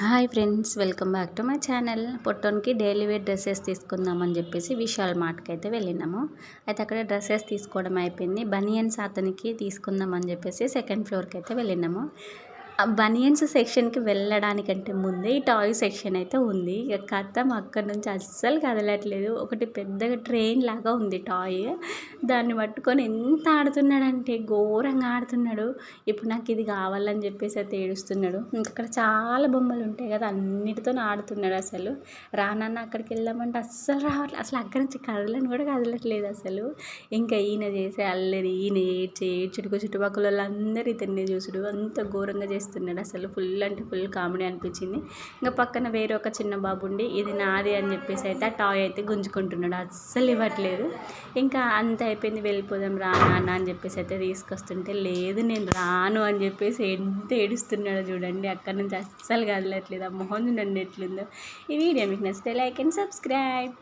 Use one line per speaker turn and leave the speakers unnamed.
Hi friends welcome back to my channel. పొట్టోన్కి daily wear dresses తీసుకుందామని చెప్పేసి విశాల్ మార్ట్కి అయితే వెళ్ళినాము. అయితే అక్కడ డ్రెస్సెస్ తీసుకోవడం అయిపోయింది. బనియన్స్ అతనికి తీసుకుందామని చెప్పేసి సెకండ్ ఫ్లోర్కి అయితే వెళ్ళినాము. బనియన్స్ సెక్షన్కి వెళ్ళడానికంటే ముందే ఈ టాయ్ సెక్షన్ అయితే ఉంది. ఇక కథం అక్కడి నుంచి అస్సలు కదలట్లేదు. ఒకటి పెద్దగా ట్రైన్ లాగా ఉంది టాయ్. దాన్ని పట్టుకొని ఎంత ఆడుతున్నాడంటే ఘోరంగా ఆడుతున్నాడు. ఇప్పుడు నాకు ఇది కావాలని చెప్పేసి అయితే ఏడుస్తున్నాడు. ఇంకా అక్కడ చాలా బొమ్మలు ఉంటాయి కదా అన్నిటితో ఆడుతున్నాడు అసలు. రానన్న అక్కడికి వెళ్దామంటే అస్సలు రావట్లేదు అసలు అక్కడి నుంచి కదలని కూడా కదలట్లేదు అసలు. ఇంకా ఈయన చేసే అల్లరి ఈయన ఏడ్చి ఏడ్చుడుకు చుట్టుపక్కల వాళ్ళందరూ ఇతన్ని చూసుడు. అంత ఘోరంగా చేస్తున్నాడు అసలు. ఫుల్ అంటే ఫుల్ కామెడీ అనిపించింది. ఇంకా పక్కన వేరే ఒక చిన్న బాబు ఉండి ఇది నాది అని చెప్పేసి అయితే ఆ టాయ్ అయితే గుంజుకుంటున్నాడు. అస్సలు ఇవ్వట్లేదు. ఇంకా అంత అయిపోయింది వెళ్ళిపోదాం రా నాన్న అని చెప్పేసి అయితే తీసుకొస్తుంటే లేదు నేను రాను అని చెప్పేసి ఎంత ఏడుస్తున్నాడో చూడండి. అక్కడ నుంచి అస్సలు కదలట్లేదు. ఆ మొహం చూడండి ఎట్లుందో. ఈ వీడియో మీకు నచ్చితే లైక్ అండ్ సబ్స్క్రైబ్.